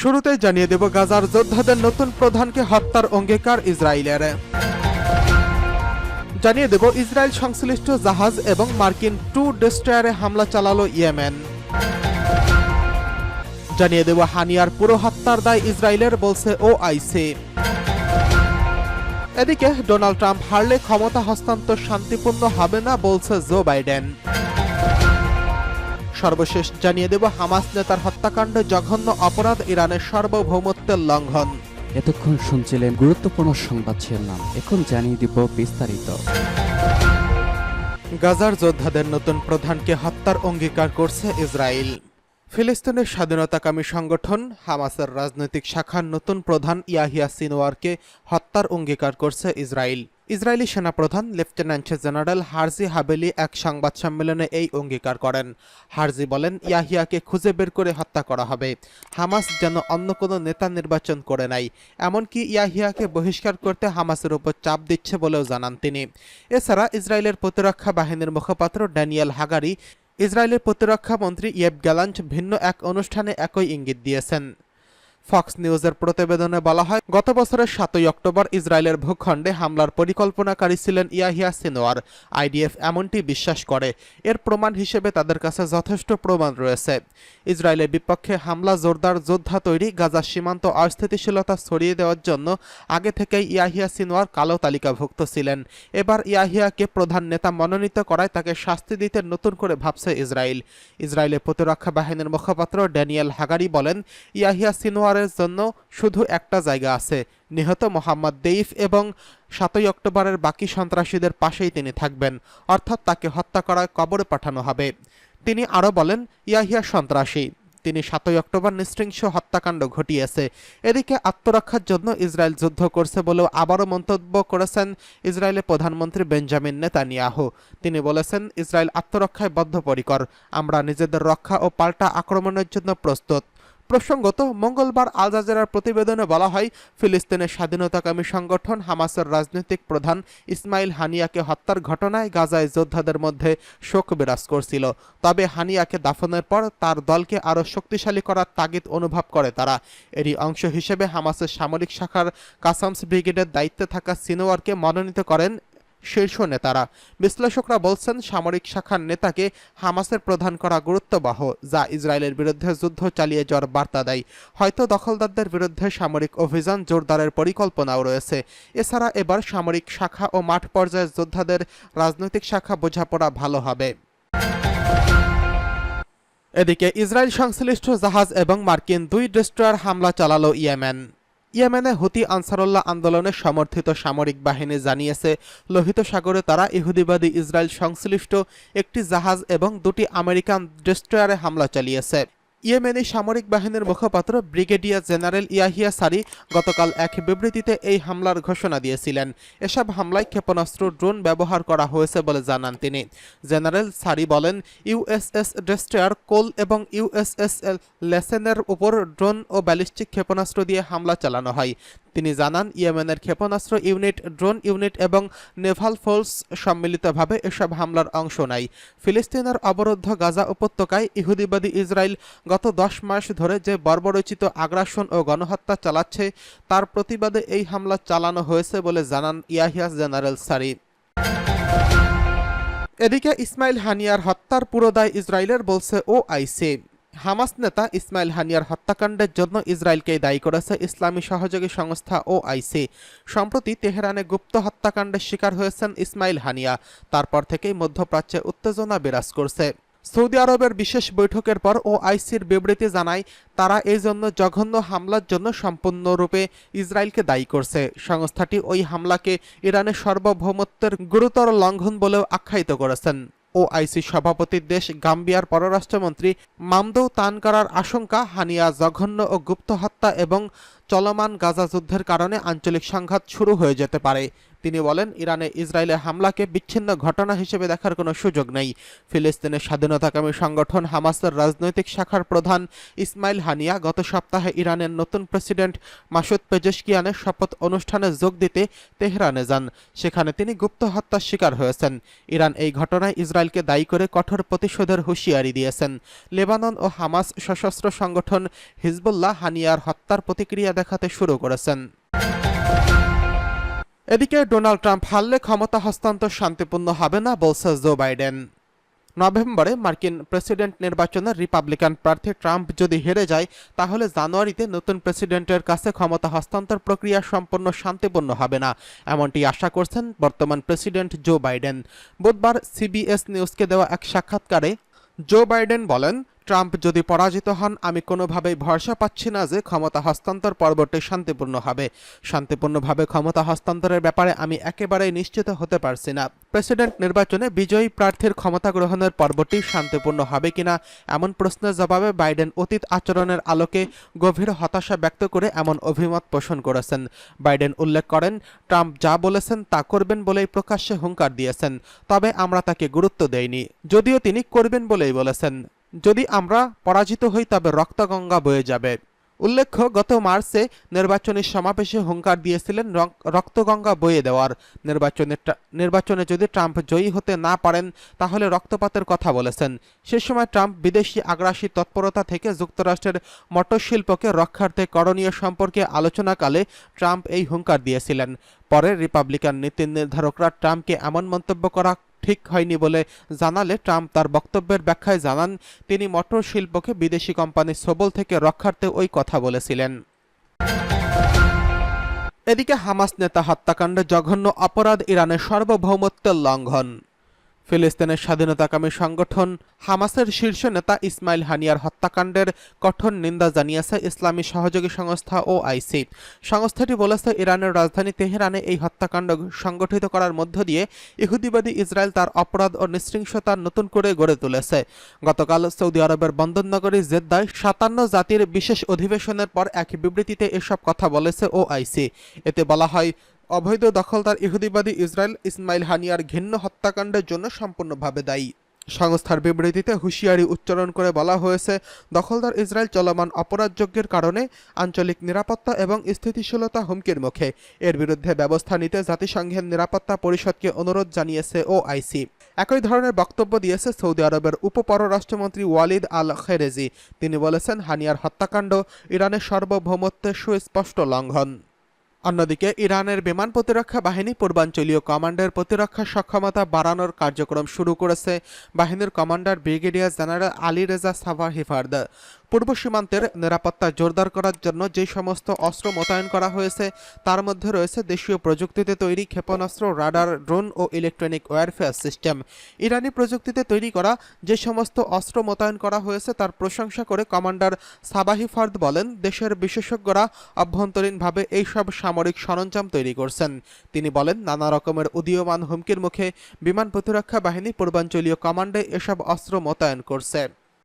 শুরুতে জানিয়ে দেব গাজার যোদ্ধাদের নতুন প্রধানকে হত্যার অঙ্গীকার ইসরায়েলের। জানিয়ে দেব ইসরায়েল সংশ্লিষ্ট জাহাজ এবং মার্কিন টু ডেস্ট্রয়ারে হামলা চালালো ইয়েমেন। জানিয়ে দেব হানিয়ার পুরো হত্যার দায় ইসরায়েলের, বলছে ও আইসি এদিকে ডোনাল্ড ট্রাম্প হারলে ক্ষমতা হস্তান্তর শান্তিপূর্ণ হবে না, বলছে জো বাইডেন। সর্বশেষ জানিয়ে দেব হামাস নেতার হত্যাকাণ্ড জঘন্য অপরাধ ইরানের সার্বভৌমত্বের লঙ্ঘন। এতক্ষণ শুনছিলেন গুরুত্বপূর্ণ সংবাদ শিরোনাম। এখন জানিয়ে দিব বিস্তারিত। গাজার যোদ্ধাদের নতুন প্রধানকে হত্যার অঙ্গীকার করছে ইসরায়েল। ফিলিস্তিনের স্বাধীনতাকামী সংগঠন হামাসের রাজনৈতিক শাখার নতুন প্রধান ইয়াহিয়া সিনোয়ারকে হত্যার অঙ্গীকার করছে ইসরায়েল। ইসরায়েলি সেনাপ্রধান লেফটেন্যান্ট জেনারেল হারজি হাবেলি এক সংবাদ সম্মেলনে এই অঙ্গীকার করেন। হারজি বলেন, ইয়াহিয়াকে খুঁজে বের করে হত্যা করা হবে। হামাস যেন অন্য কোনো নেতা নির্বাচন করে নাই। এমনকি ইয়াহিয়াকে বহিষ্কার করতে হামাসের উপর চাপ দিচ্ছে বলেও জানান তিনি। এছাড়া ইসরায়েলের প্রতিরক্ষা বাহিনীর মুখপাত্র ড্যানিয়েল হাগারি, ইসরায়েলের প্রতিরক্ষা মন্ত্রী ইয়েব গ্যালান্ট ভিন্ন এক অনুষ্ঠানে একই ইঙ্গিত দিয়েছেন। ফক্স নিউজের প্রতিবেদনে বলা হয়, গত বছরের সাতই অক্টোবর ইসরায়েলের ভূখণ্ডে হামলার পরিকল্পনাকারী ছিলেন ইয়াহিয়া সিনোয়ার। আইডিএফ এমনটি বিশ্বাস করে, এর প্রমাণ হিসেবে তাদের কাছে যথেষ্ট প্রমাণ রয়েছে। ইসরায়েলের বিপক্ষে হামলা জোরদার যোদ্ধা তৈরি গাজার সীমান্ত অস্থিতিশীলতা ছড়িয়ে দেওয়ার জন্য আগে থেকেই ইয়াহিয়া সিনোয়ার কালো তালিকাভুক্ত ছিলেন। এবার ইয়াহিয়াকে প্রধান নেতা মনোনীত করায় তাকে শাস্তি দিতে নতুন করে ভাবছে ইসরায়েল। ইসরায়েলের প্রতিরক্ষা বাহিনীর মুখপাত্র ড্যানিয়েল হাগারি বলেন, ইয়াহিয়া সিনোয়ারের জন্য শুধু একটা জায়গা আছে, নিহত মোহাম্মদ দেইফ এবং সাতই অক্টোবরের বাকি সন্ত্রাসীদের পাশেই তিনি থাকবেন, অর্থাৎ তাকে হত্যা করায় কবরে পাঠানো হবে। তিনি আরও বলেন, ইয়াহিয়া সন্ত্রাসী। তিনি সাতই অক্টোবর নৃশৃংস হত্যাকাণ্ড ঘটিয়েছে। এদিকে আত্মরক্ষার জন্য ইসরায়েল যুদ্ধ করছে বলেও আবারও মন্তব্য করেছেন ইসরায়েলের প্রধানমন্ত্রী বেঞ্জামিন নেতানিয়াহু। তিনি বলেছেন, ইসরায়েল আত্মরক্ষায় বদ্ধপরিকর। আমরা নিজেদের রক্ষা ও পাল্টা আক্রমণের জন্য প্রস্তুত। প্রসঙ্গত, মঙ্গলবার আল জাজেরার প্রতিবেদনে বলা হয় ফিলিস্তিনের স্বাধীনতাকামী সংগঠন হামাসের রাজনৈতিক প্রধান ইসমাইল হানিয়াকে হত্যার ঘটনায় গাজায় যোদ্ধাদের মধ্যে শোক বিরাজ করছিল। তবে হানিয়াকে দাফনের পর তার দলকে আরও শক্তিশালী করার তাগিদ অনুভব করে তারা। এরই অংশ হিসেবে হামাসের সামরিক শাখার কাসামস ব্রিগেডের দায়িত্বে থাকা সিনোয়ারকে মনোনীত করেন শীর্ষ নেতারা। বিশ্লেষকরা বলছেন, সামরিক শাখার নেতাকে হামাসের প্রধান করা গুরুত্ববহ, যা ইসরায়েলের বিরুদ্ধে যুদ্ধ চালিয়ে যাওয়ার বার্তা দেয়। হয়তো দখলদারদের বিরুদ্ধে সামরিক অভিযান জোরদারের পরিকল্পনাও রয়েছে। এছাড়া এবার সামরিক শাখা ও মাঠ পর্যায়ের যোদ্ধাদের রাজনৈতিক শাখা বোঝাপড়া ভালো হবে। এদিকে ইসরায়েল সংশ্লিষ্ট জাহাজ এবং মার্কিন দুই ডেস্ট্রয়ার হামলা চালালো ইয়েমেন। ইয়েমেনে হুতি আনসারুল্লাহ আন্দোলনে সমর্থিত সামরিক বাহিনী জানিয়েছে, লোহিত সাগরে তারা ইহুদিবাদী ইসরায়েল সংশ্লিষ্ট একটি জাহাজ এবং দুটি আমেরিকান ডেস্ট্রয়ারে হামলা চালিয়েছে। ইয়েমেনি সামরিক বাহিনীর মুখপাত্র ব্রিগেডিয়ার জেনারেল ইয়াহিয়া সারি গতকাল এক বিবৃতিতে এই হামলার ঘোষণা দিয়েছিলেন। এসব হামলায় ক্ষেপণাস্ত্র, ড্রোন ব্যবহার করা হয়েছে বলে জানান তিনি। জেনারেল সারি বলেন, ইউএসএস ডেস্ট্রয়ার কোল এবং ইউএসএস লেসেনের উপর ড্রোন ও ব্যালিস্টিক ক্ষেপণাস্ত্র দিয়ে হামলা চালানো হয়। তিনি জানান, ইয়েমেনের ক্ষেপণাস্ত্র ইউনিট, ড্রোন ইউনিট এবং নেভাল ফোর্স সম্মিলিতভাবে এসব হামলার অংশ নেয়। ফিলিস্তিনের অবরুদ্ধ গাজা উপত্যকায় ইহুদিবাদী ইসরায়েল গত দশ মাস ধরে যে বর্বরচিত আগ্রাসন ও গণহত্যা চালাচ্ছে, তার প্রতিবাদে এই হামলা চালানো হয়েছে বলে জানান ইয়াহিয়াস জেনারেল সারি। এদিকে ইসমাইল হানিয়ার হত্যার পুরোদায় ইসরায়েলের বলছে ও আইসি হামাস নেতা ইসমাইল হানিয়ার হত্যাকাণ্ডের জন্য ইসরায়েলকেই দায়ী করেছে ইসলামী সহযোগী সংস্থা ও আইসি সম্প্রতি তেহরানে গুপ্ত হত্যাকাণ্ডের শিকার হয়েছেন ইসমাইল হানিয়া। তারপর থেকেই মধ্যপ্রাচ্যে উত্তেজনা বিরাজ করছে। সৌদি আরবের বিশেষ বৈঠকের পর ও আইসির বিবৃতি জানায়, তারা এই জন্য জঘন্য হামলার জন্য সম্পূর্ণরূপে ইসরায়েলকে দায়ী করছে। সংস্থাটি ওই হামলাকে ইরানের সার্বভৌমত্বের গুরুতর লঙ্ঘন বলেও আখ্যায়িত করেছেন। ও আইসি সভাপতির দেশ গাম্বিয়ার পররাষ্ট্রমন্ত্রী মামদৌ তানকারার আশঙ্কা, হানিয়া, জঘন্য ও গুপ্ত হত্যা এবং চলমান গাজা যুদ্ধের কারণে আঞ্চলিক সংঘাত শুরু হয়ে যেতে পারে। তিনি বলেন, ইরানে ইসরায়েলে হামলাকে বিচ্ছিন্ন ঘটনা হিসেবে দেখার কোনো সুযোগ নেই। ফিলিস্তিনের স্বাধীনতাকামী সংগঠন হামাসের রাজনৈতিক শাখার প্রধান ইসমাইল হানিয়া গত সপ্তাহে ইরানের নতুন প্রেসিডেন্ট মাসুদ পেজেশকিয়ানের শপথ অনুষ্ঠানে যোগ দিতে তেহরানে যান। সেখানে তিনি গুপ্ত হত্যার শিকার হয়েছেন। ইরান এই ঘটনায় ইসরায়েলকে দায়ী করে কঠোর প্রতিশোধের হুঁশিয়ারি দিয়েছেন। লেবানন ও হামাস সশস্ত্র সংগঠন হিজবুল্লাহ হানিয়ার হত্যার প্রতিক্রিয়া দেখাতে শুরু করেছেন। এদিকে ডোনাল্ড ট্রাম্প হারলে ক্ষমতা হস্তান্তর শান্তিপূর্ণ হবে না বলছে জো বাইডেন। নভেম্বরে মার্কিন প্রেসিডেন্ট নির্বাচনে রিপাবলিকান প্রার্থী ট্রাম্প যদি হেরে যায়, তাহলে জানুয়ারিতে নতুন প্রেসিডেন্টের কাছে ক্ষমতা হস্তান্তর প্রক্রিয়া সম্পূর্ণ শান্তিপূর্ণ হবে না, এমনটি আশা করছেন বর্তমান প্রেসিডেন্ট জো বাইডেন। বুধবার সিবিএস নিউজকে দেওয়া এক সাক্ষাৎকারে জো বাইডেন বলেন ট্রাম্প যদি পরাজিত হন, আমি কোনোভাবেই ভরসা পাচ্ছি না যে ক্ষমতা হস্তান্তর পর্বটি শান্তিপূর্ণ হবে। শান্তিপূর্ণভাবে ক্ষমতা হস্তান্তরের ব্যাপারে আমি একেবারেই নিশ্চিত হতে পারছি না। প্রেসিডেন্ট নির্বাচনে বিজয়ী প্রার্থীর ক্ষমতা গ্রহণের পর্বটি শান্তিপূর্ণ হবে কিনা, এমন প্রশ্নের জবাবে বাইডেন অতীত আচরণের আলোকে গভীর হতাশা ব্যক্ত করে এমন অভিমত পোষণ করেছেন। বাইডেন উল্লেখ করেন, ট্রাম্প যা বলেছেন তা করবেন বলেই প্রকাশ্যে হুঙ্কার দিয়েছেন, তবে আমরা তাকে গুরুত্ব দেইনি। যদিও তিনি করবেন বলেই বলেছেন। যদি আমরা পরাজিত হই তবে রক্তগঙ্গা বয়ে যাবে। উল্লেখ্য, গত মার্চে নির্বাচনী সমাবেশে হুঙ্কার দিয়েছিলেন রক্তগঙ্গা বয়ে দেওয়ার নির্বাচনে নির্বাচনে যদি ট্রাম্প জয়ী হতে না পারেন, তাহলে রক্তপাতের কথা বলেছেন। সে সময় ট্রাম্প বিদেশি আগ্রাসী তৎপরতা থেকে যুক্তরাষ্ট্রের মটরশিল্পকে রক্ষার্থে করণীয় সম্পর্কে আলোচনাকালে ট্রাম্প এই হুঙ্কার দিয়েছিলেন। পরে রিপাবলিকান নীতি নির্ধারকরা ট্রাম্পকে এমন মন্তব্য করা ঠিক হয়নি বলে জানালে ট্রাম্প তার বক্তব্যের ব্যাখ্যায় জানান, তিনি মোটর শিল্পকে বিদেশি কোম্পানি সবল থেকে রক্ষার্থে ওই কথা বলেছিলেন। এদিকে হামাস নেতা হত্যাকাণ্ডে জঘন্য অপরাধ ইরানের সার্বভৌমত্বের লঙ্ঘন। ফিলিস্তিনের স্বাধীনতাকামী সংগঠন হামাসের শীর্ষ নেতা ইসমাইল হানিয়ার হত্যাকাণ্ডের কঠোর নিন্দা জানিয়েছে ইসলামী সহযোগী সংস্থা ও আইসি সংস্থাটি বলেছে, ইরানের রাজধানী তেহরানে এই হত্যাকাণ্ড সংগঠিত করার মধ্য দিয়ে ইহুদিবাদী ইসরায়েল তার অপরাধ ও নৃশংসতা নতুন করে গড়ে তুলেছে। গতকাল সৌদি আরবের বন্দরনগরী জেদ্দায় সাতান্ন জাতির বিশেষ অধিবেশনের পর এক বিবৃতিতে এসব কথা বলেছে ও আইসি এতে বলা হয় অবৈধ দখলদার ইহুদিবাদী ইসরায়েল ইসমাইল হানিয়ার ঘিন্ন হত্যাকাণ্ডের জন্য সম্পূর্ণভাবে দায়ী। সংস্থার বিবৃতিতে হুঁশিয়ারি উচ্চারণ করে বলা হয়েছে, দখলদার ইসরায়েল চলমান অপরাধযজ্ঞের কারণে আঞ্চলিক নিরাপত্তা এবং স্থিতিশীলতা হুমকির মুখে। এর বিরুদ্ধে ব্যবস্থা নিতে জাতিসংঘের নিরাপত্তা পরিষদকে অনুরোধ জানিয়েছে ও আইসি একই ধরনের বক্তব্য দিয়েছে সৌদি আরবের উপপররাষ্ট্রমন্ত্রী ওয়ালিদ আল খেরেজি তিনি বলেছেন, হানিয়ার হত্যাকাণ্ড ইরানের সার্বভৌমত্বের সুস্পষ্ট লঙ্ঘন। অন্যদিকে ইরানের বিমান প্রতিরক্ষা বাহিনী পূর্বাঞ্চলীয় কমান্ডের প্রতিরক্ষা সক্ষমতা বাড়ানোর কার্যক্রম শুরু করেছে বাহিনীর commander brigadier general Ali Reza Savar হিফার্দ পূর্ব সীমান্তের নিরাপত্তা জোরদার করার জন্য যে সমস্ত অস্ত্র মোতায়েন করা হয়েছে, তার মধ্যে রয়েছে দেশীয় প্রযুক্তিতে তৈরি ক্ষেপণাস্ত্র, রাডার, ড্রোন ও ইলেকট্রনিক ওয়ারফেয়ার সিস্টেম। ইরানি প্রযুক্তিতে তৈরি করা যে সমস্ত অস্ত্র মোতায়েন করা হয়েছে, তার প্রশংসা করে কমান্ডার সাবাহি ফার্দ বলেন, দেশের বিশেষজ্ঞরা অভ্যন্তরীণভাবে এইসব সামরিক সরঞ্জাম তৈরি করছেন। তিনি বলেন, নানা রকমের উদীয়মান হুমকির মুখে বিমান প্রতিরক্ষা বাহিনী পূর্বাঞ্চলীয় কমান্ডে এসব অস্ত্র মোতায়েন করছে।